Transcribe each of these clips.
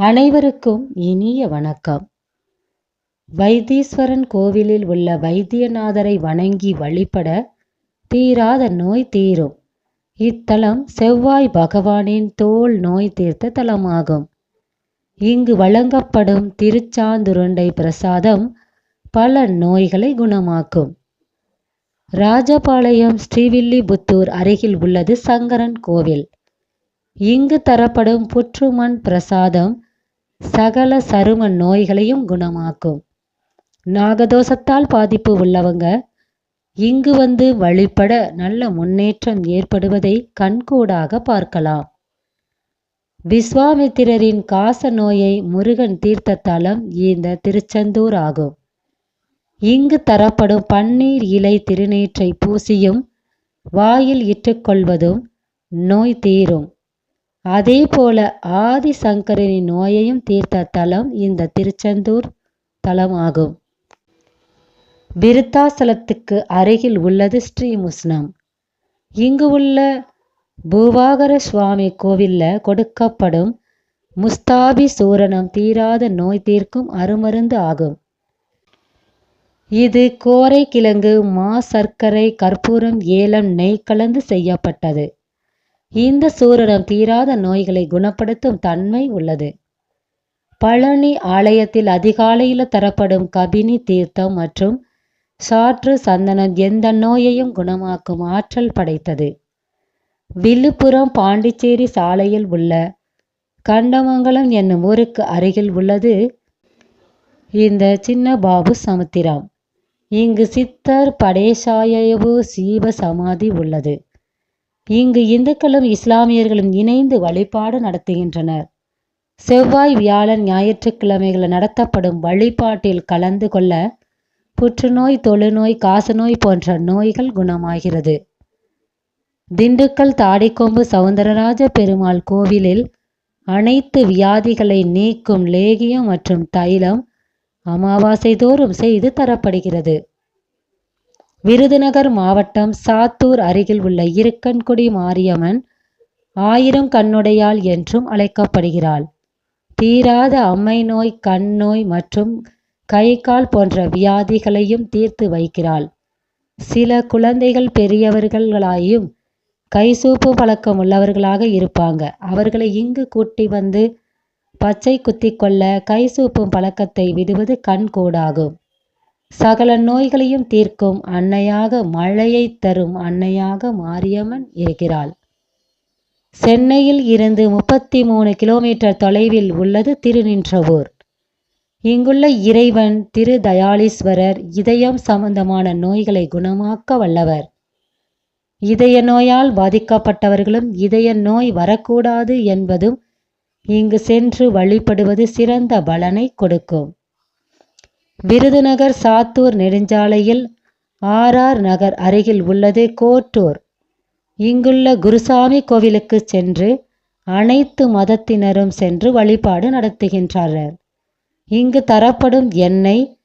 அனைவருக்கும் இனிய வணக்கம். வைத்தீஸ்வரன் கோவிலில் உள்ள வைத்தியநாதரை வணங்கி வழிபட தீராத நோய் தீரும். இத்தலம் செவ்வாய் பகவானின் தோல் நோய் தீர்த்த தலமாகும். இங்கு வழங்கப்படும் திருச்சாந்துருண்டை பிரசாதம் பல நோய்களை குணமாக்கும். ராஜபாளையம் ஸ்ரீவில்லிபுத்தூர் அருகில் உள்ளது சங்கரன் கோவில். இங்கு தரப்படும் புற்றுமண் பிரசாதம் சகல சரும நோய்களையும் குணமாக்கும். நாகதோஷத்தால் பாதிப்பு உள்ளவங்க இங்கு வந்து வழிபட நல்ல முன்னேற்றம் ஏற்படுவதை கண்கூடாக பார்க்கலாம். விஸ்வாமித்திரரின் காச நோயை முருகன் தீர்த்த தலம் இந்த திருச்செந்தூர் ஆகும். இங்கு தரப்படும் பன்னீர் இலை திருநீற்றை பூசியும் வாயில் இட்டுக்கொள்வதும் நோய் தீரும். அதே போல ஆதி சங்கரனின் நோயையும் தீர்த்த தலம் இந்த திருச்செந்தூர் தலம் ஆகும். விருத்தாசலத்துக்கு அருகில் உள்ளது ஸ்ரீ முஸ்னம். இங்கு உள்ள பூவாகர சுவாமி கோவில்ல கொடுக்கப்படும் முஸ்தாபி சூரணம் தீராத நோய் தீர்க்கும் அருமருந்து ஆகும். இது கோரை கிழங்கு மா சர்க்கரை கற்பூரம் ஏலம் நெய் கலந்து செய்யப்பட்டது. இந்த சூரணம் தீராத நோய்களை குணப்படுத்தும் தன்மை உள்ளது. பழனி ஆலயத்தில் அதிகாலையில் தரப்படும் கபினி தீர்த்தம் மற்றும் சாற்று சந்தனம் எந்த நோயையும் குணமாக்கும் ஆற்றல் படைத்தது. வில்லுப்புரம் பாண்டிச்சேரி சாலையில் உள்ள கண்டமங்கலம் என்னும் ஊருக்கு அருகில் உள்ளது இந்த சின்ன பாபு சமுத்திரம். இங்கு சித்தர் படேசாயவு சீவ சமாதி உள்ளது. இங்கு இந்துக்களும் இஸ்லாமியர்களும் இணைந்து வழிபாடு நடத்துகின்றனர். செவ்வாய் வியாழன் ஞாயிற்றுக்கிழமைகளில் நடத்தப்படும் வழிபாட்டில் கலந்து கொள்ள புற்றுநோய் தொழுநோய் காசநோய் போன்ற நோய்கள் குணமாகிறது. திண்டுக்கல் தாடிக்கொம்பு சவுந்தரராஜ பெருமாள் கோவிலில் அனைத்து வியாதிகளை நீக்கும் லேகியம் மற்றும் தைலம் அமாவாசை தோறும் செய்து தரப்படுகிறது. விருதுநகர் மாவட்டம் சாத்தூர் அருகில் உள்ள இருக்கன்குடி மாரியம்மன் ஆயிரம் கண்ணுடையாள் என்றும் அழைக்கப்படுகிறாள். தீராத அம்மை நோய் கண் நோய் மற்றும் கை கால் போன்ற வியாதிகளையும் தீர்த்து வைக்கிறாள். சில குழந்தைகள் பெரியவர்களாயும் கை சூப்பு பழக்கம் உள்ளவர்களாக இருப்பாங்க. அவர்களை இங்கு கூட்டி வந்து பச்சை குத்தி கொள்ள கைசூப்பும் பழக்கத்தை விடுவது கண் கூடாகும். சகல நோய்களையும் தீர்க்கும் அன்னையாக மழையை தரும் அன்னையாக மாரியம்மன் இருக்கிறாள். சென்னையில் இருந்து முப்பத்தி மூணு கிலோமீட்டர் தொலைவில் உள்ளது திருநின்றவூர். இங்குள்ள இறைவன் திரு தயாளீஸ்வரர் இதயம் சம்பந்தமான நோய்களை குணமாக்க வல்லவர். இதய நோயால் பாதிக்கப்பட்டவர்களும் இதய நோய் வரக்கூடாது என்பதும் இங்கு சென்று வழிபடுவது சிறந்த பலனை கொடுக்கும். விருதுநகர் சாத்தூர் நெடுஞ்சாலையில் ஆர்ஆர் நகர் அருகில் உள்ளது கோட்டூர். இங்குள்ள குருசாமி கோவிலுக்கு சென்று அனைத்து மதத்தினரும் சென்று வழிபாடு நடத்துகின்றனர் இங்கு தரப்படும் எண்ணெய்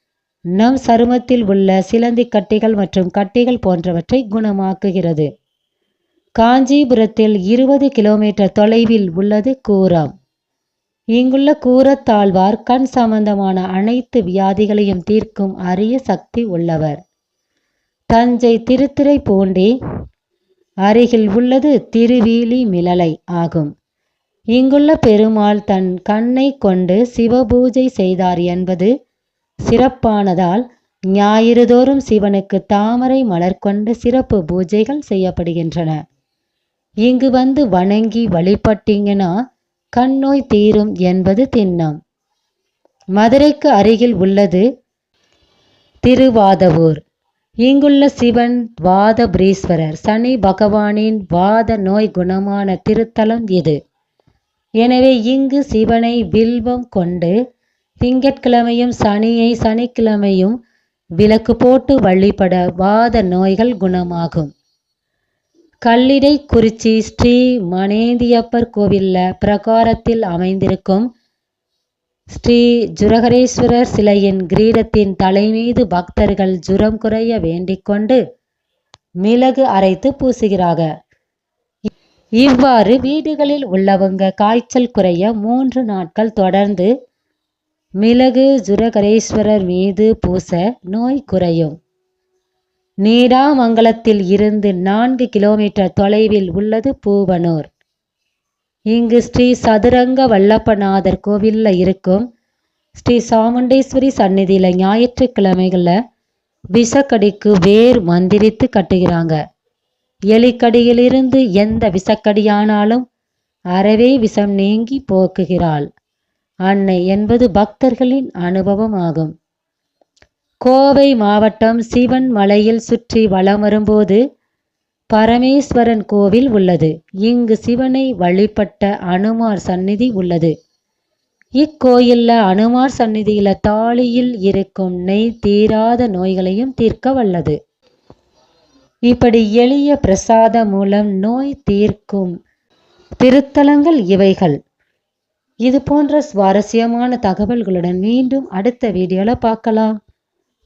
நம் சருமத்தில் உள்ள சிலந்தி கட்டிகள் மற்றும் கட்டிகள் போன்றவற்றை குணமாக்குகிறது. காஞ்சிபுரத்தில் இருபது கிலோமீட்டர் தொலைவில் உள்ளது கூரம். இங்குள்ள கூரத்தாழ்வார் கண் சம்பந்தமான அனைத்து வியாதிகளையும் தீர்க்கும் அரிய சக்தி உள்ளவர். தஞ்சை திருத்துறை பூண்டி அருகில் உள்ளது திருவீலி மிளலை ஆகும். இங்குள்ள பெருமாள் தன் கண்ணை கொண்டு சிவபூஜை செய்தார் என்பது சிறப்பானதால் ஞாயிறுதோறும் சிவனுக்கு தாமரை மலர் கொண்டு சிறப்பு பூஜைகள் செய்யப்படுகின்றன. இங்கு வந்து வணங்கி வழிபட்டீங்கன்னா கண் நோய் தீரும் என்பது திண்ணம். மதுரைக்கு அருகில் உள்ளது திருவாதவூர். இங்குள்ள சிவன் வாதபுரீஸ்வரர் சனி பகவானின் வாத நோய் குணமான திருத்தலம் இது. எனவே இங்கு சிவனை வில்வம் கொண்டு திங்கட்கிழமையும் சனியை சனிக்கிழமையும் விளக்கு போட்டு வழிபட வாத நோய்கள் குணமாகும். கல்லிடைக்குறிச்சி ஸ்ரீ மனேந்தியப்பர் கோவில்ல பிரகாரத்தில் அமைந்திருக்கும் ஸ்ரீ ஜுரகரேஸ்வரர் சிலையின் கிரீடத்தின் தலைமீது பக்தர்கள் ஜுரம் குறைய வேண்டிக்கொண்டு மிளகு அரைத்து பூசுகிறாங்க இவ்வாறு வீடுகளில் உள்ளவங்க காய்ச்சல் குறைய மூன்று நாட்கள் தொடர்ந்து மிளகு ஜுரகரேஸ்வரர் மீது பூச நோய் குறையும். நீடாமங்கலத்தில் இருந்து நான்கு கிலோமீட்டர் தொலைவில் உள்ளது பூவனூர். இங்கு ஸ்ரீ சதுரங்க வல்லப்பநாதர் கோவிலில் இருக்கும் ஸ்ரீ சாமுண்டேஸ்வரி சந்நிதியில் ஞாயிற்றுக்கிழமைகளில் விஷக்கடிக்கு வேர் மந்திரித்து கட்டுகிறாங்க. எலிக்கடியிலிருந்து எந்த விஷக்கடியானாலும் அறவே விஷம் நீங்கி போக்குகிறாள். அன்னை என்பது பக்தர்களின் அனுபவம் ஆகும் கோவை மாவட்டம் சிவன் மலையில் சுற்றி வலம் வரும்போது பரமேஸ்வரன் கோவில் உள்ளது. இங்கு சிவனை வழிபட்ட அனுமார் சந்நிதி உள்ளது. இக்கோயில்ல அனுமார் சந்நிதியில தாலியில் இருக்கும் நெய் தீராத நோய்களையும் தீர்க்க வல்லது. இப்படி எளிய பிரசாதம் மூலம் நோய் தீர்க்கும் திருத்தலங்கள் இவைகள். இது போன்ற சுவாரஸ்யமான தகவல்களுடன் மீண்டும் அடுத்த வீடியோவில் பார்க்கலாம்.